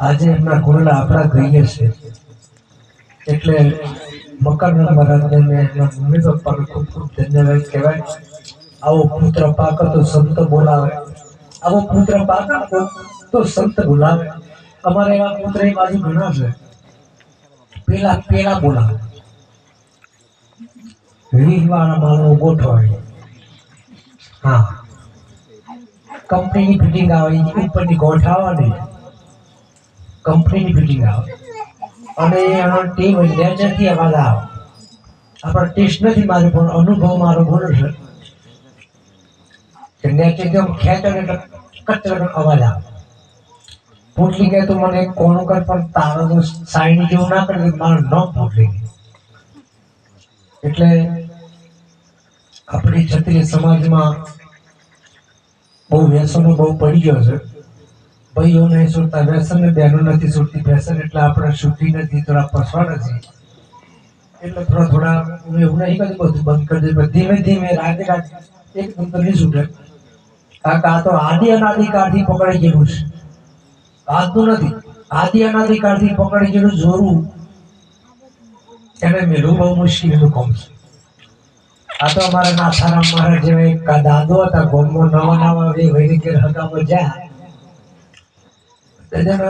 આજે એમના ઘોડલા આપણા ગઈએ છે. એટલે મકર મહારાજને એમના મમ્મી પપ્પાને ખૂબ ખૂબ ધન્યવાદ કહેવાય. આવો પુત્ર પાક તો સંત બોલાવે. આવો પુત્ર પાક તો સંત બોલાવે. અમારે એવા પુત્ર એ બાજુ ઘણા છે. પેલા પેલા બોલાવે. વીજવાળા માણસો ગોઠવાય હા. કંપનીની ફિટિંગ આવે, ઉપરની ગોઠાવાની કંપનીની ફિટિંગ આવે અને એમાં ટીમ નેચરથી અવાજ આવે આપણે ટેસ્ટ નથી મારો, પણ અનુભવ મારો બોલો છે. કે નેચર એકદમ ખેંચો એટલે કચરો અવાજ આવે પોટલી ગયા તો મને કોનું કર, પણ તારો તો સાઈન જેવું ના કરે, મારું ન પોટલી એટલે આપણી ક્ષત્રિય સમાજમાં બહુ વ્યસનો બહુ પડી ગયો છે. ભાઈઓ નહીં છૂટતા વ્યસન ને બહેનો નથી છૂટતી વ્યસન એટલે આપણે છૂટી નથી થોડા પસવા નથી એટલે થોડા થોડા હું એવું નહીં કરું બધું બંધ કરી પણ ધીમે ધીમે રાતે રાતે એકદમ તો નહીં છૂટે કારણ કે આ તો આદિ અનાદિકાળથી પકડાઈ ગયેલું છે. આજનું નથી. આદિ અનાદિકાળથી પકડાઈ ગયેલું જોરું. એને મેળવું બહુ મુશ્કેલીનું કામ. છે આ તો અમારા નાથારામ મહારાજ જેવા એક દાદો હતા, ગોમમાં નવા નવા વે વૈદિક હકામાં જ્યાં. દાદાને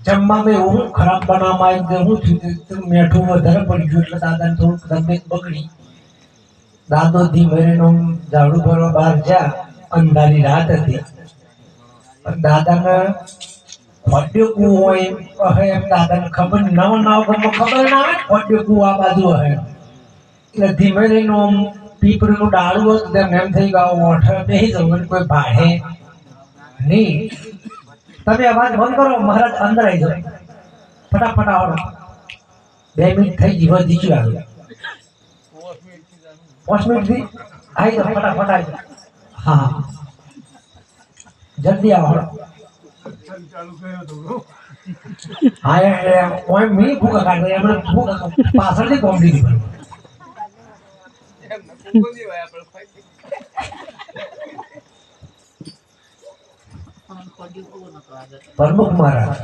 જમવામાં એવું ખરાબ બનાવવામાં આવ્યું કે હું થયું મીઠું વધારે પડી ગયું એટલે દાદાને થોડુંક તબિયત બગડી. દાદો ધીમે રહીને આમ ઝાડુ ભરવા બહાર જા અંધારી રાત હતી. પણ દાદાને ખોટ્યો કૂવો હોય એમ એમ દાદાને ખબર ન ના ગામમાં ખબર ના આવે ખોટ્યો કૂવો આ બાજુ હે એટલે ધીમે રહીને આમ પીપળીનું ડાળું હતું એમ થઈ ગયું ઓઠે બેસી જવું કોઈ ભાડે નહીં. તમે અવાજ બંધ કરો, મહારાજ અંદર આવી જાય ફટાફટ આવો બે મિનિટ થઈ ગઈ વધી ગયું આગળ પાંચ મિનિટથી? આવી જાઓ, ફટાફટ આવી જાઓ. હા જલ્દી આવો હા, એ ઓય, મી ભૂકા કાઢે એમણે ભૂકા પાછળથી દીધી. પ્રમુખ મહારાજ.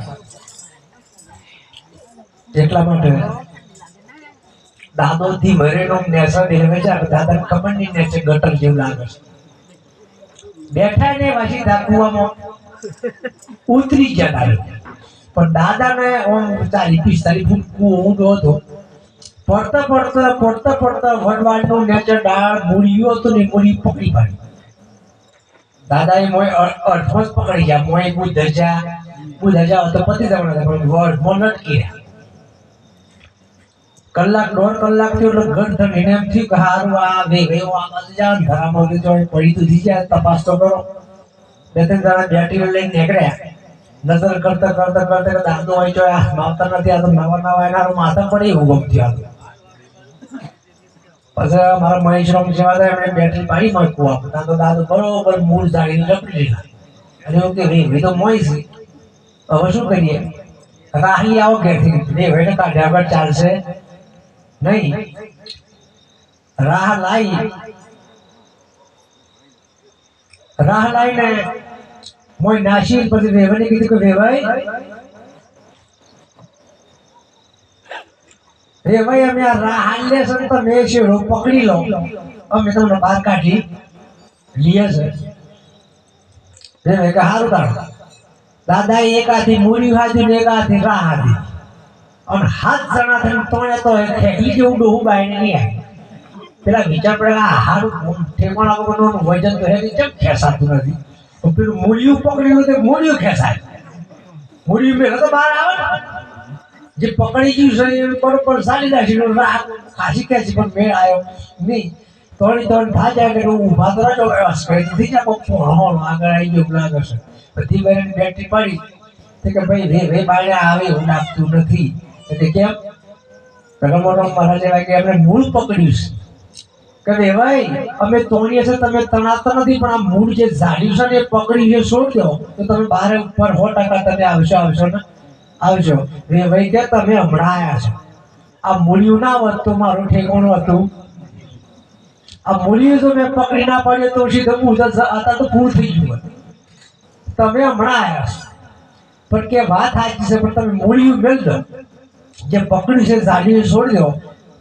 એટલા માટે દાદો થી મરેનો નેસા દેવે છે દાદા નહીં નેચે ગટર જેવું લાગે છે. બેઠા ને વાસી દાકુવામાં ઉતરી ગયા દાદા. પણ દાદાને ઓમ ચાલી પિસ્તાલીસ ફૂટ કૂવો ઊંડો હતો. પડતા પડતા પડતા પડતા વનવાડનું નેચર ડાળ મૂળ્યું હતું ને મૂળી પકડી પાડી દાદાએ મોય અડધો જ પકડી ગયા. મોય કોઈ ધજા કોઈ દરજા તો પતિ જવાના હતા પણ વડ મો નટકી કલાક, દોઢ કલાક થયો એટલે ઘટ ધન એને એમ થયું કે હારું, આ બે વેવો આ બાજુ જા ધરામાં લીધો હોય, પડી તો જાય, તપાસ તો કરો. બે ત્રણ જણા બેટરી લઈને નીકળ્યા. નજર કરતા કરતા કરતા દાદો હોય તો આ માવતર નથી, આ તો નવા નવા એના માથા પડે એવું ગમતી હતું. પછી મારા મહેશરામ જેવા એમણે બેટરી પાડી તો દાદો બરોબર મૂળ જાળીને લપડી તો મોય છે. હવે શું કરીએ? રાહી આવો ઘેરથી. બે કાઢ્યા વગર ચાલશે. નહીં. રાહ લાઈ. રાહ લાઈને મોઈ નાસી પછી વેવાની કીધું કે વેવાઈ ભાઈ, અમે આ રાહ હાલે છે તમે શેરો પકડી લો અમે તમને બહાર કાઢી. લીએ છે. વેવાઈ કે હારું કાઢો દાદા એક હાથી મૂડી હાથી ને એક હાથી રાહ હાથી. અને હાથ જણા થઈને તોય તો ખેલી જેવું ડોહું બાઈને નહીં આવે. પેલા બીજા પડેલા હારું ઠેકાણા વગરનું વજન તો હેરી કેમ ખેંચાતું નથી? પેલું મૂળિયું પકડ્યું તો મૂળિયું ખેંચાય. મૂળિયું મેં તો બહાર આવે ને. જે પકડી ગયું છે, એ બરોબર સારી રાહ ખાસી છે. પણ મેળ આવ્યો નહીં. તોડી તોડી થા જાય હું ઊભા તો રહેજો થઈ જાય કોક પોણો આગળ આવી ગયો લાગે છે. બધી વારની બેટરી પડી. કે, ભાઈ, રે રે બાળ્યા આવે હું નાખતું નથી. એટલે કેમ રગમોનો મહારાજ કે અમે મૂળ પકડ્યું છે. કે ભાઈ, અમે તોડીએ છે તમે તણાતા નથી, પણ આ મૂળ જે ઝાડ્યું છે ને, એ પકડી છે છોડ દો તો તમે બહાર ઉપર સો ટકા તમે આવશો આવશો ને. આવજો. રે ભાઈ કે તમે હમણાં આવ્યા છો. આ મૂલ્યું ના હોત તો મારું ઠેકાણું હતું. આ મૂલ્યું તો મેં પકડી ના પડ્યો તો સીધું હું તો હતા તો પૂર થઈ ગયું. તમે હમણાં આવ્યા છો. પણ કે વાત સાચી છે, પણ તમે મૂલ્યું મેળ દો જે પકડ્યું છે ઝાડીઓ છોડી દો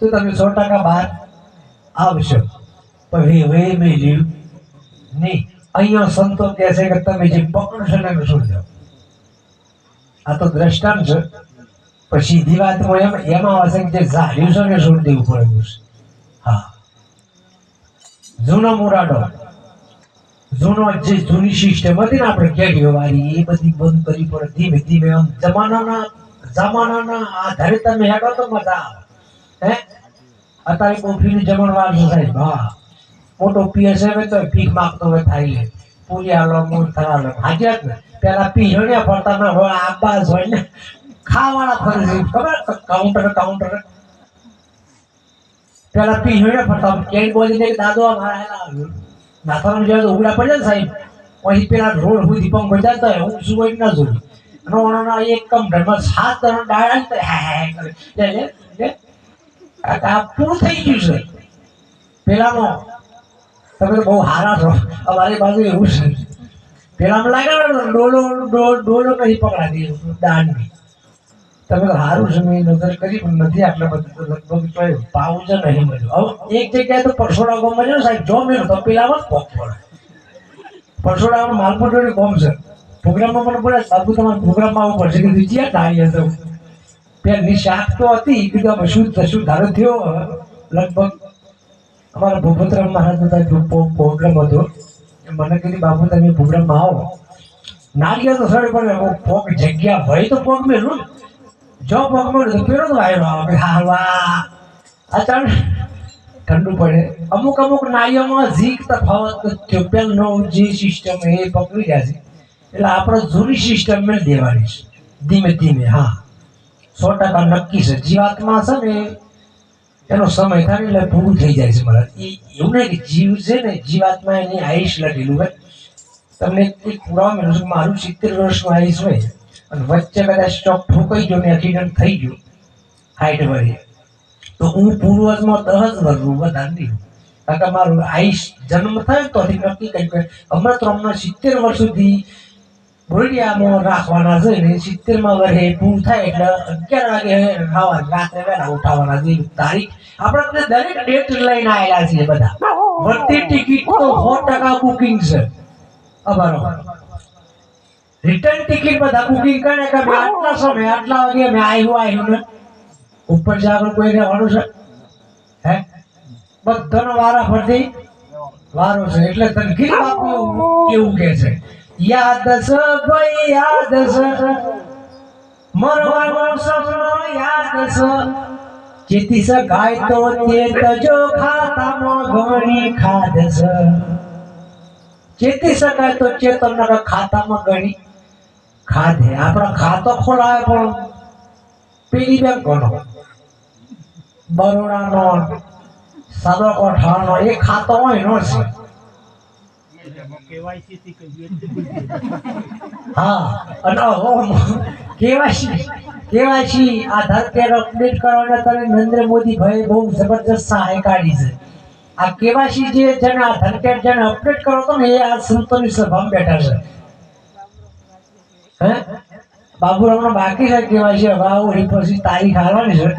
તો તમે સો ટકા બહાર આવશો. પણ હવે વે, મેં લીધું નહીં. અહીંયા સંતો કહે છે કે તમે જે પકડશો ને એને છોડી દો આ તો દ્રષ્ટાંત છે. પણ સીધી વાતમાં એમ એમાં આવશે કે જે ઝાડ્યું છે ને છોડી દેવું પડે છે. હા. જૂનો મુરાડો. જૂનો જે જૂની સિસ્ટમ હતી ને આપણે કેડીઓ વાળી એ બધી બંધ કરી પડે ધીમે ધીમે આમ જમાનાના જમાનાના આધારે તમે હેડો તો મજા આવે. હે? અત્યારે કોફીની જમણવાર છે. સાહેબ હા. મોટો પીએસએમ તો ભીખ માગતો હોય થાય લે પૂરી આલો મૂળ થરાલો હાજર પેલા પીહણ્યા ફરતા ના હોય આબાસ હોય ને, ખાવાના ફરે છે ખબર? કાઉન્ટર કાઉન્ટર પેલા પીહણ્યા ફરતા કેન બોલીને દાદો, આ મારા હેલા નાથાનું જ્યારે ઉગડા પડે ને પછી પેલા રોડ સુધી પંપ બજાતો હોય. હું હોય ના જોઈ અને એક કમ સાત જણા ડાળા હે હે કરે લે લે લે. આ તો આ પૂરું થઈ ગયું છે. પેલામાં તમે બહુ હારા છો. અમારી બાજુ એવું છે. પેલામાં લાગે ડોલો ડોલો નહીં પકડાતી દાંડી. તમે તો સારું છે, મેં નજર કરી, પણ નથી આટલા બધા લગભગ તો છે નહીં મળ્યો. હવે એક જગ્યાએ તો પરસોડા ગોમ મળ્યો, સાહેબ જો મેં તો પેલામાં જ પોક પડે. પરસોડામાં માલપટોની ગોમ છે. પ્રોગ્રામમાં પણ પડે સાબુ તમારે પ્રોગ્રામમાં આવવું પડશે કે બીજી આ હતો પેલી શાક તો હતી કીધું શું શું ધારો, થયો લગભગ અમારા ભૂપતરામ મહારાજ બધા પ્રોગ્રામ હતો. મને કીધું, બાપુ, તમે પ્રોગ્રામમાં આવો. નારિયેળ તો સર પણ પોક જગ્યા હોય તો પોક મેળું જો પોક મેળું તો પેલો તો આવ્યો આપણે હા આ ચાલ ઠંડુ પડે. અમુક અમુક નાળીઓમાં ઝીક તફાવત થયો. પેલનો જે સિસ્ટમ એ પકડી ગયા છે. એટલે આપણે જૂની સિસ્ટમ મેં દેવાની છે. ધીમે ધીમે, હા. સો ટકા નક્કી છે. જીવાત્મા છે ને એનો સમય થાય એટલે પૂરું થઈ જાય છે મારા. એ એવું નહીં કે જીવ છે ને, જીવાત્મા એની આયુષ લખેલું હોય. તમને એક પુરાવા મેળવું છું મારું સિત્તેર વર્ષનું આયુષ હોય અને વચ્ચે કદાચ સ્ટોક ઠોકાઈ ગયો ને એક્સિડન્ટ થઈ ગયું હાઈટ વળી, તો હું પૂર્વજમાં દસ વર્ષનું વધારે નહીં કારણ કે મારું આયુષ જન્મ થયો તો નક્કી કર્યું કે હમણાં તો હમણાં સિત્તેર વર્ષ સુધી ભોળિયામાં રાખવાના છે સિત્તેરમાં વર્ષે પૂરું થાય એટલે અગિયાર વાગે ખાવા રાત્રે વહેલા ઉઠાવવાના જોઈએ તારીખ. આપણે દરેક ડેટ લઈને આવેલા છીએ બધા. વધતી ટિકિટ તો સો ટકા બુકિંગ છે. અમારો. રિટર્ન ટિકિટ બધા બુકિંગ કરે કે મેં આટલા સમય, આટલા વાગે મેં આવ્યું આવ્યું ને ઉપર છે આગળ કોઈ રહેવાનું છે? હે? બધાનો વારા ફરતી. વારો છે. એટલે તને કીધું બાપુ એવું કે છે. યાદ છે ભાઈ, યાદ છે. મરવાનો સપનો યાદ છે. સ ગાય તો તે તજો ખાતામાં ઘણી ખાદ છે. ચેતી શકાય તો ચેતન ખાતામાં ઘણી ખાધે. આપણા ખાતો ખોલાય પણ પેલી બેંકોનો બરોડાનો સાદો કોઠાનો એ ખાતો હોય નો છે. હા, અને KYC KYC Aadhaar card update કરવાના તને નરેન્દ્ર મોદી ભાઈ બહુ જબરજસ્ત સહાય કાઢી છે. આ કેવાયસી જે છે ને આધાર કાર્ડ જેને અપડેટ કરો તો ને એ આ સંતોની સભામાં બેઠા છે. હે? બાબુરામનો બાકી છે કેવાયસી હવે આવું પછી તારીખ આવવાની છે.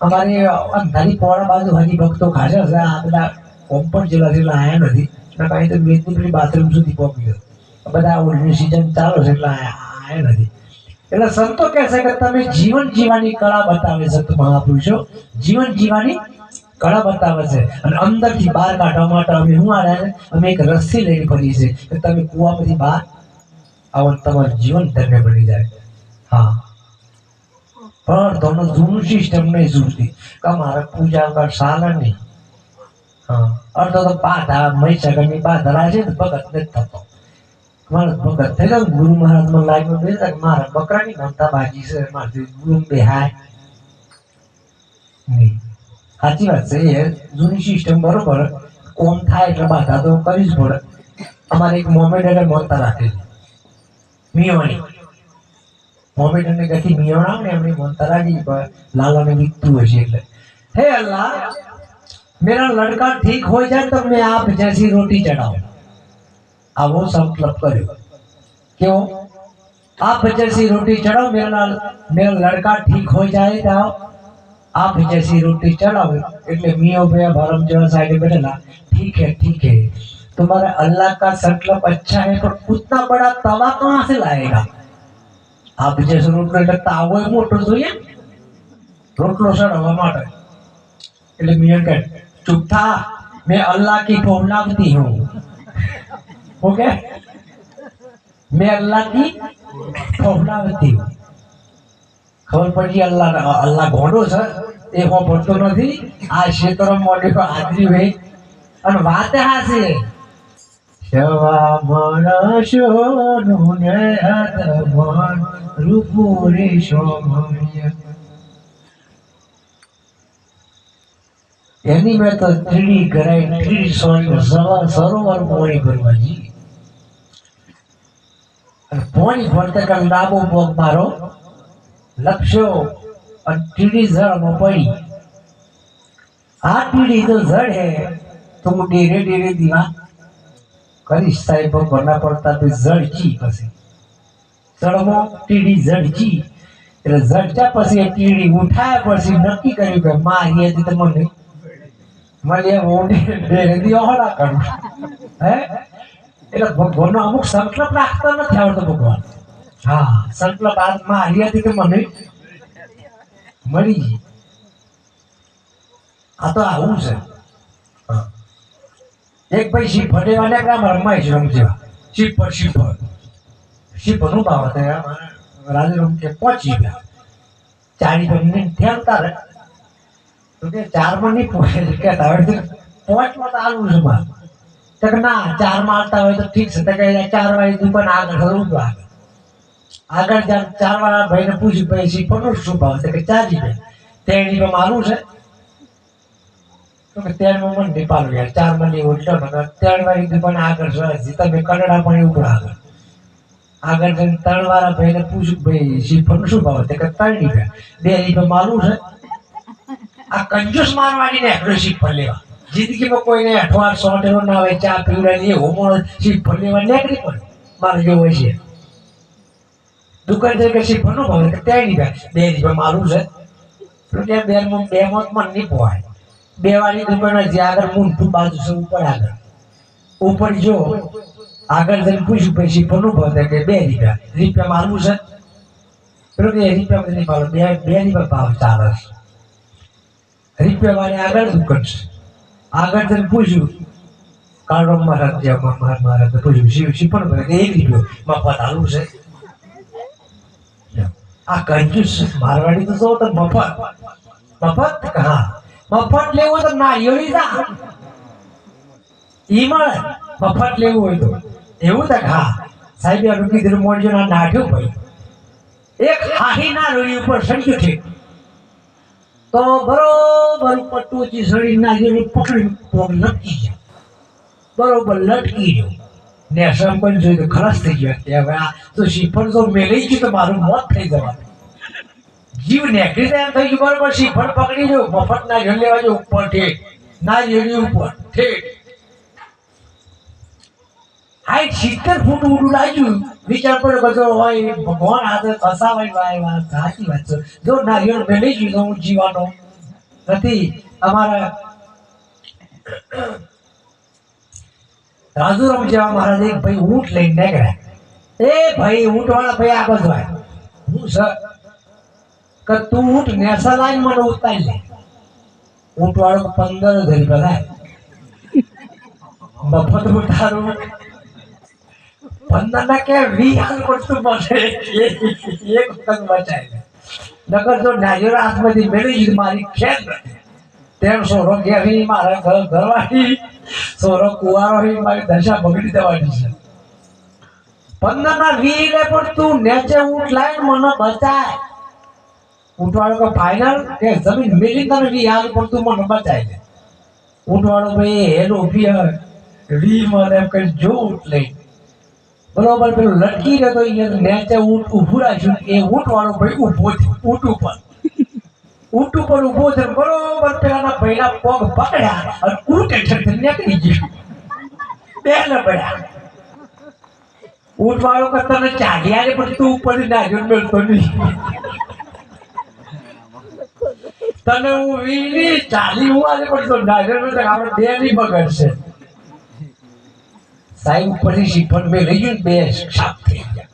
અમારી અંધારી પોળા બાજુ હજી ભક્તો ખાસા છે આ બધા કોમ્પોટ જેવા જેટલા આયા નથી. એટલે કાંઈ તો બેનની પેલી બાથરૂમ સુધી પહોંચી ગયો. બધા ઓલ્ડની સિઝન ચાલુ છે, એટલે આયા નથી. એટલે સંતો કહે છે કે તમે જીવન જીવાની કળા બતાવે છે મહાપુરુષો, જીવન જીવાની કળા બતાવે છે. અને અંદરથી બહાર કાઢવા માટે અમે શું આવ્યા છે? અમે એક રસ્સી લઈને પડી છીએ કે તમે કૂવામાંથી બહાર આવો તમારું જીવન ધન્ય બની જાય. હા. પણ તમને જૂનું સિસ્ટમ નહીં જોતી કે મારે પૂજા કર સારા નહીં. અડધો તો પાધા મહીસાગરની પાધરા છે ને, ભગત નથી થતો. મારે ભગત થઈ ગુરુ મહારાજ મને લાગ્યું બે તક મારા બકરાની ગમતા બાજી છે, મારથી ગુરુ બેહાય. સાચી વાત છે એ. જૂની સિસ્ટમ બરોબર. કોમ થાય એટલે બાધા તો કરી જ પડે. અમારે એક મોમેડરે મોનતા રાખેલી મિયોણી. મોમેડરને ગતિ મિયોણા ને એમની મોનતા રાખી લાલાને વીકતું હશે એટલે. હે અલ્લાહ! मेरा लड़का ठीक हो जाए तो मैं आप जैसी रोटी चढ़ाऊं આવો સંકલ્પ કર્યો કેવો आप जैसी रोटी चढ़ाओ मेरा मेरा लड़का ठीक हो जाएगा आप जैसी रोटी चढ़ाओ એટલે મિયો બે ભરમ જેવા સાઈડે બેઠેલા ठीक है ठीक है तुम्हारा अल्लाह का संकल्प अच्छा है पर उतना बड़ा तवा कहाँ से लाएगा આપ જે રોટલો એટલે તાવો એ મોટો જોઈએ રોટલો સડવા માટે એટલે મિયર કહે ચૂપ થા मैं अल्लाह की फौलावती हूँ ओके मैं अल्लाह की ફૌલાવતી હું ખબર પડી અલ્લાહ અલ્લાહ ઘોડો છે એ હો પડતો નથી આ ક્ષેત્ર મોડે હાજરી હોય અને વાત હાસે સવા મણસોનું ને હદમણ રૂપુરે સોમણ્ય એની મેં તો ત્રીડી કરાય ત્રીડી સોની સવાર સરોવર પોણી ભરવાજી અને પોણી ભરતા કાલ ડાબો પગ મારો. લક્ષ્યો અને ટીડી જળમાં પડી. આ ત્રીડી તો જળ હે, તો હું ધીરે ધીરે દીવા કરીશ સાહેબ ભરના પડતા તો જળચી પછી. જળમાં ટીડી જળચી એટલે જળચા પછી એ ટીડી ઉઠાયા પછી નક્કી કર્યું કે માં અહીંયાથી તમને મને ઊંડી ડેરે કરું હે? ભગવાનનો અમુક સંકલ્પ રાખતો મને આ તો આવું છે. એક ભાઈ શીપ ફટેવાને કામ રમાય છે. રમજેવા શીપ પર શીપ પર શીપનું હતા રાજુ રમ કે પહોંચી ચારી બની ધ્યાન તારે કે ચારમાં નહીં પહોંચે કે હવે પહોંચમાં તો છે મારે. તો ના, ચારમાં આવતા હોય તો ઠીક છે. તો ચાર વાળી દુકાન આગળ હલવું આગળ. આગળ જ્યાં ચાર વાળા ભાઈને પૂછ્યું ભાઈ પણ શું ભાવ? છે કે ચાર ભાઈ. પર મારું છે. તો કે તેરમાં મને નહીં પાલું યાર. ને ત્રણ વાળી દુકાન આગળ છે. તમે પણ ઉપર આગળ. આગળ જઈને ત્રણ વાળા ભાઈને પૂછ્યું, ભાઈ શી પણ શું ભાવ? છે કે ત્રણ રૂપિયા બે રૂપિયા મારું છે. આ કંજૂસ મારવાની ને શીખ પર લેવા જિંદગીમાં કોઈને અઠવાડ સોટેલો ના હોય ચા પીવડાવી એવો માણસ શીખ પર લેવા નીકળી પણ મારે હોય છે. દુકાન તરીકે કે શીખ ભરનો ભાવે કે ત્યાં નહીં બે રૂપિયા મારું છે. તો ત્યાં બે બે મત મન નહીં પોવાય બે વાળી દુકાન જે આગળ મૂંઢું બાજુ છે, ઉપર આગળ. ઉપર જો, આગળ જઈને પૂછ્યું, પછી ભરનો ભાવ કે બે રૂપિયા? રૂપિયા મારું છે? પેલું કે, રૂપિયા નહીં ભાવ બે બે રૂપિયા ભાવ ચાલે છે. વાળી આગળ શું કરશે? આગળ તને પૂછ્યું કાળરામ મહારાજ, ત્યાં મહારાજ પૂછ્યું શિવ શિવ પણ ભરે એક રૂપિયો મફત આલું છે. આ કંજૂસ મારવાડી તો જો તો મફત. મફત? હા. મફત લેવું તો નારિયેળી જા ઈ મળે. મફત લેવું હોય તો. એવું તક હા. સાહેબ, આ રૂકી મોડજો ના નાઠ્યું ભાઈ. એક હાહી ના રોડી ઉપર સંખ્યું ઠીક. તો બરોબર પટુચી સળી નાખીને પકડી પગ લટકી જાય. બરોબર લટકી ગયો. ને સરપંચ જોઈ તો ખલાસ થઈ ગયો કે હવે આ તો શ્રીફળ તો મેળવી ગયું તો મારું મોત થઈ જવાનું. જીવ નેકરી તો એમ થઈ ગયું. બરોબર, શ્રીફળ પકડી જો મફત ના લેવા જો, ઉપર ઠેઠ. ના જેવી ઉપર ઠેઠ. હાઈટ સિત્તેર ફૂટ ઊંડું લાગ્યું. વિચાર પડ્યો, બધો હોય, ભગવાન હાથે ફસાવાય ભાઈ વાત સાચી વાત છે. જો નારિયેળ મેળવી તો હું જીવાનો નથી. અમારા રાજુરામ જેવા મહારાજ એક ભાઈ ઊંટ લઈને નીકળ્યા. એ ભાઈ ઊંટ વાળા ભાઈ આગળ જાય હું સર? કે તું ઊંટ નેસા લાઈ મને ઉતારી લે. ઊંટ વાળો પંદર હજાર રૂપિયા થાય મફત ઉતારું. પંદર કે વી હાલ પડતું બને એક વખત બચાય નકર જો નારિયેળ હાથમાંથી મેળવી ગઈ મારી નથી તેમ સોરો ઘેરી, મારા ઘર ઘરવાળી સોરો કુવારો, મારી દશા બગડી દેવાની છે. પંદર ના પડતું તું નેચે ઊંટ લાઈન મને બચાય. ઊંટવાળો કે ફાઇનલ કે જમીન મેલી તને વી હાલ પણ તું મને બચાય. છે ઊંટ વાળો ભાઈ હેલો વી મને એમ કઈ જો ઊંટ લઈ બરોબર, પેલું લટકી રહ્યો નેચે ઊંટ ઊભું રાખ્યું એ ઊંટ વાળો ભાઈ ઊભો છે, ઊંટ ઉપર. ઊંટ ઉપર ઊભો છે, બરોબર પેલાના ભાઈના પગ પકડ્યા અને ઊંટ હેઠળ નીકળી ગયું. બે ને પડ્યા. ઊંટ વાળો કરતા તને ચાલી આલે પણ તું ઉપર નાગ્યો મેળતો નહીં. તને હું વીણી ચાલી હું આજે પડતો મેળતો આપણે બે નહીં બગડશે સાહેબ છે પણ મેં લઈ ગયું બે સાફ થઈ ગયા.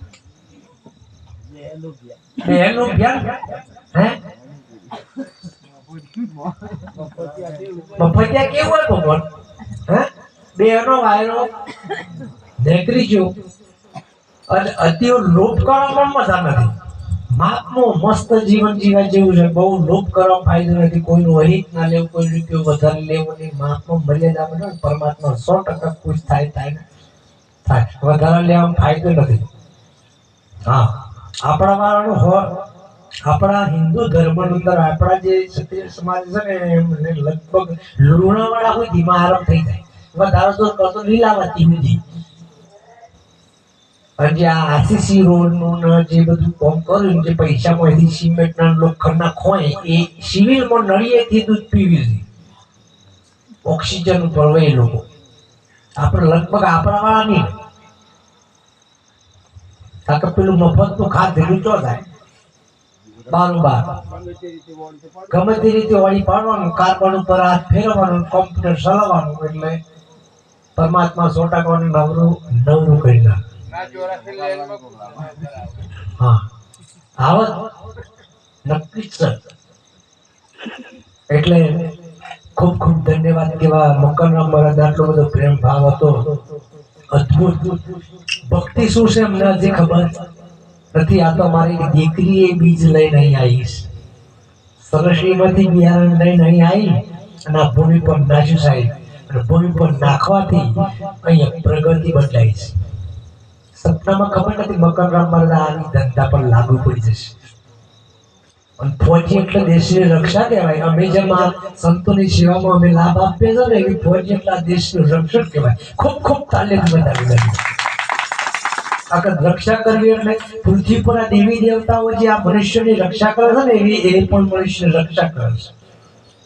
બે નું ધ્યાન હે? મફતિયા કેવું હતું પણ હે? બે એનો વાયરો. નેકરી ગયો અને અતિઓ લોભ પણ મજા નથી. માપનું મસ્ત જીવન જીવા જેવું છે. બહુ લોભ કરવા ફાયદો નથી. કોઈનું અહિત ના લેવું, કોઈ રૂપિયો વધારે લેવો નહીં. માપનું મર્યાદા બને પરમાત્મા સો ટકા ખુશ થાય થાય થાય વધારે લેવામાં ફાયદો નથી. હા આપણા વાળાનું હો, આપણા હિન્દુ ધર્મની અંદર આપણા જે ક્ષત્રિય સમાજ છે ને, એમને લગભગ લુણાવાળા હોય ધીમા આરામ થઈ જાય. વધારો તો કરતો લીલાવતી નથી અને આ આરસીસી રોડનું જે બધું કામ કર્યું જે પૈસા માંથી સિમેન્ટ ના લોખંડ ખોય, એ સિવિલમાં નળીએથી દૂધ પીવી ઓક્સિજન ઉપર હોય એ લોકો. આપણે લગભગ આપણા વાળા નહીં. કાકે પેલું મફતનું ખાધેલું ચો થાય? બારું બાર. ગમે તે રીતે વાળી પાડવાનું, કાર્બન ઉપર હાથ ફેરવવાનું, કોમ્પ્યુટર ચલાવવાનું એટલે પરમાત્મા સોટાકવાનું નવરું નવરું કરી હા. આવત નક્કી જ એટલે ખૂબ ખૂબ ધન્યવાદ કેવા મકરના મહારાજ આટલો બધો પ્રેમ ભાવ હતો. અદ્ભુત. ભક્તિ શું છે અમને હજી ખબર? નથી, આ તો મારી દીકરી એ બીજ લઈને અહીં આવીશ સરસરીમાંથી બિયારણ લઈને અહીં આવી અને આ ભૂમિ પર નાખ્યું સાહેબ. અને ભૂમિ પર નાખવાથી અહીંયા પ્રગતિ બદલાઈ છે. સપનામાં ખબર નથી મકરરામ મારા આની ધંધા પર લાગુ પડી જશે. ફોજી એટલે દેશની રક્ષા કહેવાય, અમે જેમ સંતોની સેવામાં અમે લાભ આપીએ છીએ ને, એવી ફોજી એટલે આ દેશનું રક્ષણ કહેવાય. ખૂબ ખૂબ તાલીમ બતાવી દઈએ આખા રક્ષા કરવી એટલે પૃથ્વી પર આ દેવી દેવતાઓ જે આ મનુષ્યની રક્ષા કરે છે ને, એવી એ પણ મનુષ્યની રક્ષા કરે છે.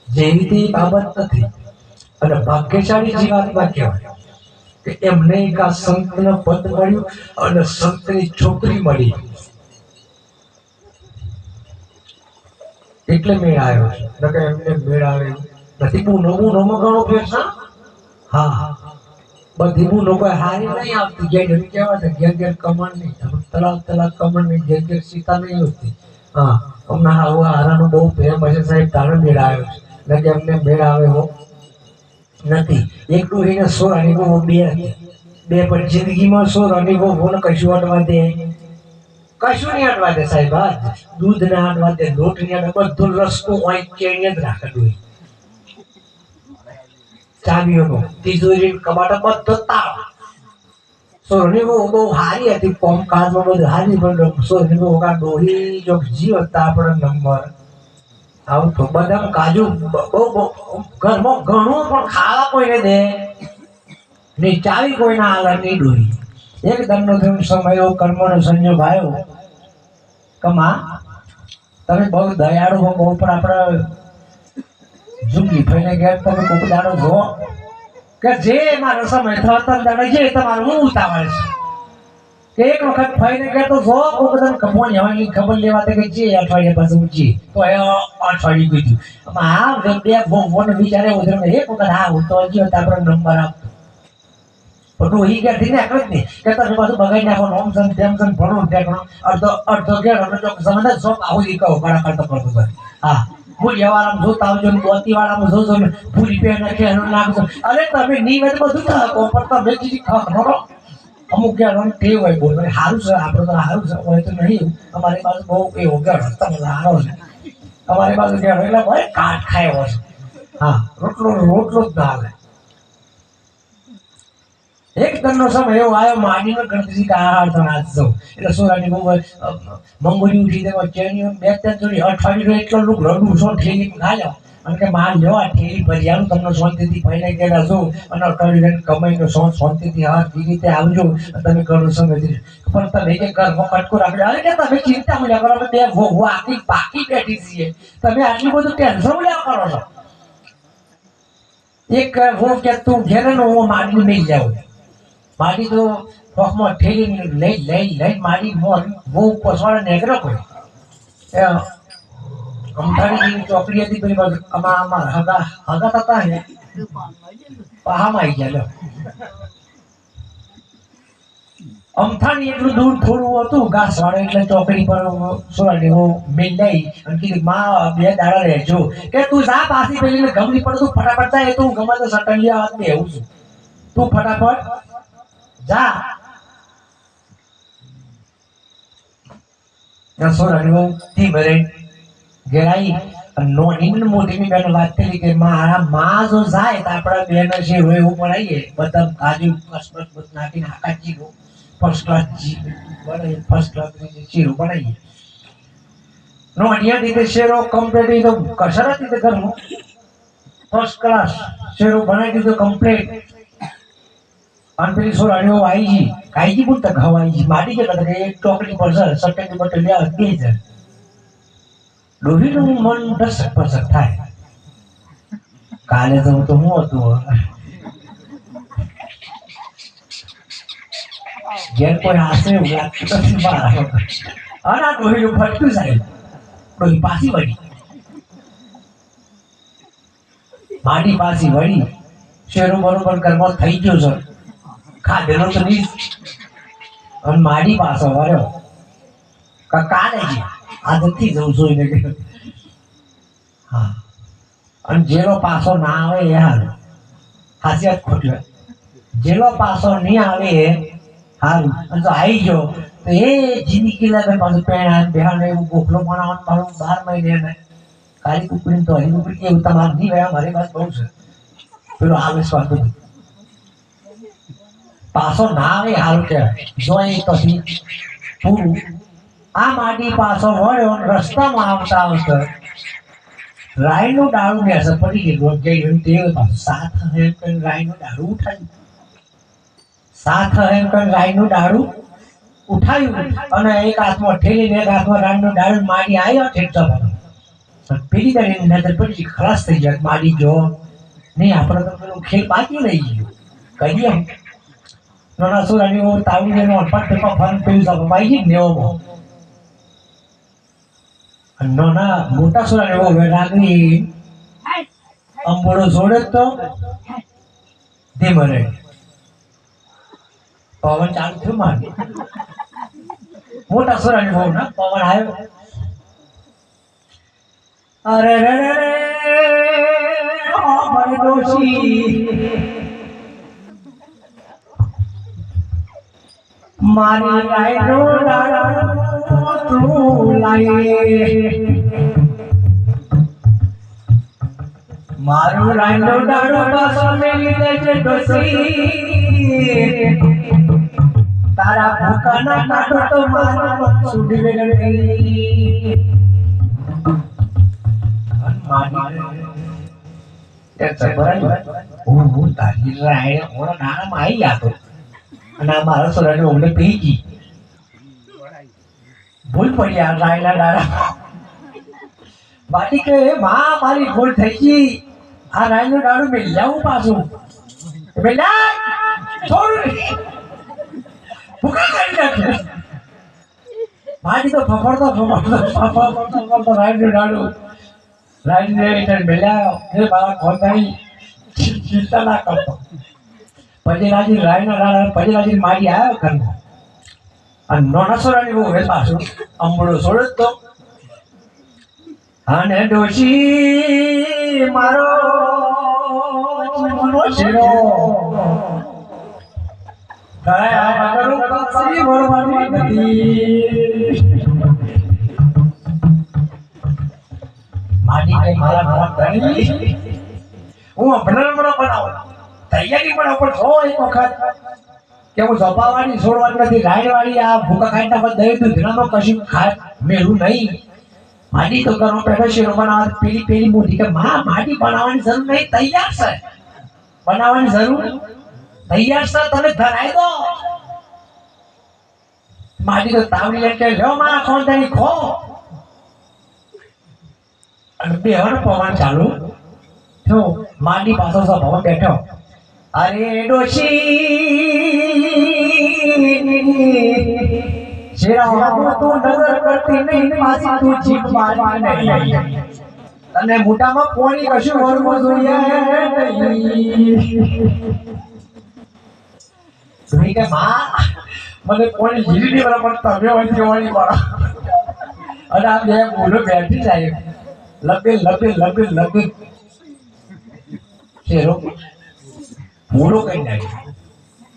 જેવી રીતે બાબત નથી. અને ભાગ્યશાળી જીવાત્મા કહેવાય કે એમને એક આ સંતનો પદ મળ્યું અને સંતની છોકરી મળી. એટલે મેળ આવ્યો છે. એટલે એમને મેળ આવે નથી હું નવું નમો ગણો હા. હા બધી હું લોકો હારી નહીં આવતી. ઘેર એમ કહેવા છે, ઘેર ઘેર કમળ નહીં. તલાક તલાક કમળ નહીં, ઘેર ઘેર સીતા નહીં હોતી. હા. હમણાં આવું હારાનો બહુ પ્રેમ હશે સાહેબ, તારે મેળ આવ્યો છે. નકર એમને મેળ આવે હો. નથી. એકલું એને સો અનુભવો બે. બે પણ જિંદગીમાં સો અનુભવો ને કશું અટવા દે. કશું નહીં અટવા દે સાહેબ દૂધ ના અટવા દે લોટની અટવા બધો રસ્તો હોય કેણીએ જ રાખેલું હોય. ચાવીઓનો, તિજોરી કબાટ, બધો તાવ. સોની બહુ બહુ હારી હતી કોમ કાજમાં બધું હારી, પણ સોની બહુ કા ડોહી જો જીવ હતા આપણો નંબર. આવું તો બધા કાજુ બહુ ઘરમાં ઘણું પણ ખાવા કોઈને દે. ને ચાવી કોઈના આગળ નહીં ડોહી. એક દંડનો થયો સમય એવો કર્મનો સંયોગ આવ્યો. કમા, તમે બહુ દયાળુ હો, બહુ પણ આપણે જુગી થઈને ગયા, તમે કોક દાડો જો કે જે મારો સમય થયો તમે દાડો જે તમારું હું ઉતાવળ છે. કે એક વખત ફઈને ગયા તો જો કોક દાડો કમોણી હવાની ખબર લેવા તે કે જે અઠવાડિયે પાછું ઊંચી તો એ અઠવાડિયું કીધું આમાં બે મને વિચારે ઉધર એક વખત હા હું તો હજી આપણે નંબર આપ. પણ ડોહી ગયા થી ને જ નહીં કે તમે પાછું બગાડી નાખો ઓમ સન તેમ સન ભણો ટેકણો અડધો અડધો ઘેર, અડધો સમજ જો આવું ઈ કહો બડા કરતો કરતો કરે હા. ભૂલી વાળામાં જોતા આવજો ને દોતી વાળામાં જોજો ને ભૂલી પે નાખે એનું નાખજો અરે તમે ની વાત બધું થાકો, પણ તમે જીજી ખાક નરો અમુક ઘેર ટેવ હોય બોલ સારું છે, આપણે તો સારું છે હોય તો નહીં. અમારી પાસે બહુ એવો ઘેર તમે સારો છે. અમારી પાસે ઘેર એટલે ભાઈ કાટ ખાય હોય હા, રોટલો રોટલો જ ના હાલે એક દંડનો સમય એવો આવ્યો માડીનો ગણતરી કે આ અડધો નાચ દઉં એટલે સોરાની બહુ મંગળી ઉઠી દેવા ચેણીઓ બે ત્રણ જોડી અઠવાડિયું એટલો લુક રડું છો, ઠેલી ખાલ્યો અને કે માલ લેવા, ઠેલી ભરી આવું, તમને શાંતિથી ફઈને ગયેલા છો અને અઠવાડિયું કમાઈને સો, શાંતિથી હા એ રીતે આવજો. તમે ઘણું સમયથી પણ તમે કે ઘરમાં કટકો રાખજો. અરે કે તમે ચિંતા મળ્યા કરો. બે ભોગવો પાકી બેઠી છીએ. તમે આટલું બધું ટેન્શન મળ્યા કરો છો. એક હું કે તું ઘેરે ને હું માડી નહીં જાઉં માડી તો પગમાં ઠેલીને લઈ લઈ લઈ મારી મોન બહુ પસવાડે નેકરો કોઈ. અમથાની ચોકડી હતી, પેલી બાજુ આમાં આમાં હગા હગા થતા ને, પહામાં આવી ગયા. અમથાની એટલું દૂર થોડું હતું, ઘાસ વાળો એટલે ચોકડી પર સોરાની હું મિલ લઈ અને કીધું, માં, બે દાડા રહેજો. કે તું જા પાછી, પેલી ગમલી તું ફટાફટ જાય તો હું ગમે તો સટન લેવા એવું છું. તું ફટાફટ જા. રસો સોરાની થી ભરે ગેરાઈ નો ને મોટી બેન વાત કરી કે મારા માં જો જાય તો આપણા બેન છે હોય એવું બનાવીએ બધા કાજુ કસરત બધ નાખીને આખા જીરો ફર્સ્ટ ક્લાસ બનાવીએ ફર્સ્ટ ક્લાસ જીરું બનાવીએ નોનિયા રીતે શેરો કમ્પ્લીટ તો કસર હતી તે ફર્સ્ટ ક્લાસ શેરો બનાવી દીધો કમ્પ્લીટ અને પેલી સોરાણીઓ ખાઈ ગઈ પણ તક હવાઈ મારી કે એક ટોકરી પર સર સટકી બટકી લે, બે જાય ડોહીનું થાય. કાલે તો હું તો હું હતું. ઘેર કોઈ હાસે એવું લાગતું નથી બહાર. અને જાય. ડોહી પાછી વળી. મારી પાછી વળી. શેરો બરોબર કર્મ થઈ ગયો છે ખાધેલો તો નહીં. અને માડી પાસે વર્યો કાલે જ આજથી જવું જોઈને કે હા. અને જેનો પાસો ના આવે એ હાલ. હાસિયત ખોટલે. જેનો પાસો નહીં આવે એ હાલ. અને જો આવી ગયો. તો એ જિંદગી લાગે પાછું પેણા બેહાને એવું ગોખલો બનાવવાનું પાછું બાર મહિને ને કાળી કુકડી તો હરી કુકડી એવું તમારે નહીં ગયા મારી વાત બહુ છે. પેલો આવે સ્વાદ બધું. પાછો ના આવે હાલ કે, જો એ આ માટી પાછો વળ્યો રસ્તામાં આવતા આવતા રાયનું ડાળું ને અસર પડી ગયું. ગઈ તે પાછું સાત એમ કરીને રાયનું ડાળું ઉઠાવ્યું સાત એમ કરીને રાયનું ડાળું ઉઠાવ્યું અને એક હાથમાં ઠેલીને એક હાથમાં રાયનું ડાળું માડી આવ્યો ઠેકતો પેલી તારી નજર પડી, ખલાસ થઈ ગયા માડી જો, નહીં, આપણે તો પેલું ખેલ બાકી રહી ગયું. કહીએ નાના સુરાની ઓ તાવડી નો અટપટ પેપર ફન પેલું સબ માઈ ગઈ નેવો નાના મોટા સુરાની ઓ વેરાગની અંબોડો છોડે તો તે રહે પવન ચાલુ થયું મારે મોટા સુરાની બહુ ના પવન આવ્યો અરે રે રે રે ઓ મારી ડાળો તું લાયે. મારું રાયનો ડાળો પાછો મેલી ડોસી તારા ભૂકાના હું તારી રાય ઓનો નાણામાં આવી ગયા તો. અને આ મારા સોરાની ઓગણે પી ગઈ ભૂલ પડી આ રાયના દાડા બાકી કે માં, મારી ભૂલ થઈ ગઈ. આ રાયનું દાડું મેં લાવું પાછું. મેલા છોડ. ભૂકા કરી નાખે મારી તો ફફડતો ફફડતો ફફડતો ફફડતો રાયનું દાડું રાયને એટલે મેલા એ મારા ખોદાઈ ચિંતા ના કરતો. પછી રાજી રાયના પછી રાજી મારી આવ્યો ઘરમાં અને નોનાસોરાની બહુ હે છું. અંબળો છોડે તો. અને ડોશી મારો શેરો દયા વગર પાછી વળવાની નથી માડી કે મારા ધણી હું અભિનંદન બનાવું. તૈયારી પણ આપણે થો એક વખત કે હું જપાવાની છોડવાની નથી રાયવાળી આ ભૂકા ખાઈને પછી દહીં દૂધનામાં કશું ખાય મેળું નહીં. માટી તો કરો શેરો બનાવવા પેલી પેલી મોટી કે માં, માટી બનાવવાની જરૂર નહીં, તૈયાર છે. બનાવવાની જરૂર તૈયાર છે તમે ધરાઈ દો માટી તો તાવડી લઈને કે લ્યો મારા તેની ખો. અને બે પવન ચાલુ. થયો માટી પાછળ સૌ ભવન બેઠો. અરે ડોશી શેરા તું નજર કરતી નહીં પાછી તું જીભ મારતી નહીં. અને મોટામાં કોઈ કશું વળવું જોઈએ? કે, માં, મને કોઈ જીરી નહીં બરાબર તમે હોય જોવાની પણ અને આ બે બોલો બેઠી જાય. લબે લબે લબે લબે. શેરો? પૂરો કઈ નાખે.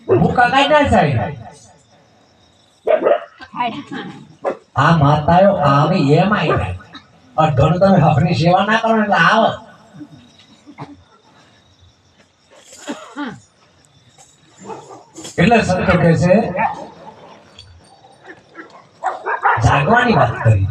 હું કઈ ના થાય. આ માતાઓ આવે એમ આવી અઢળું તમે હફની સેવા ના કરો એટલે આવે. એટલે સંતો કહે છે, જાગવાની વાત કરી.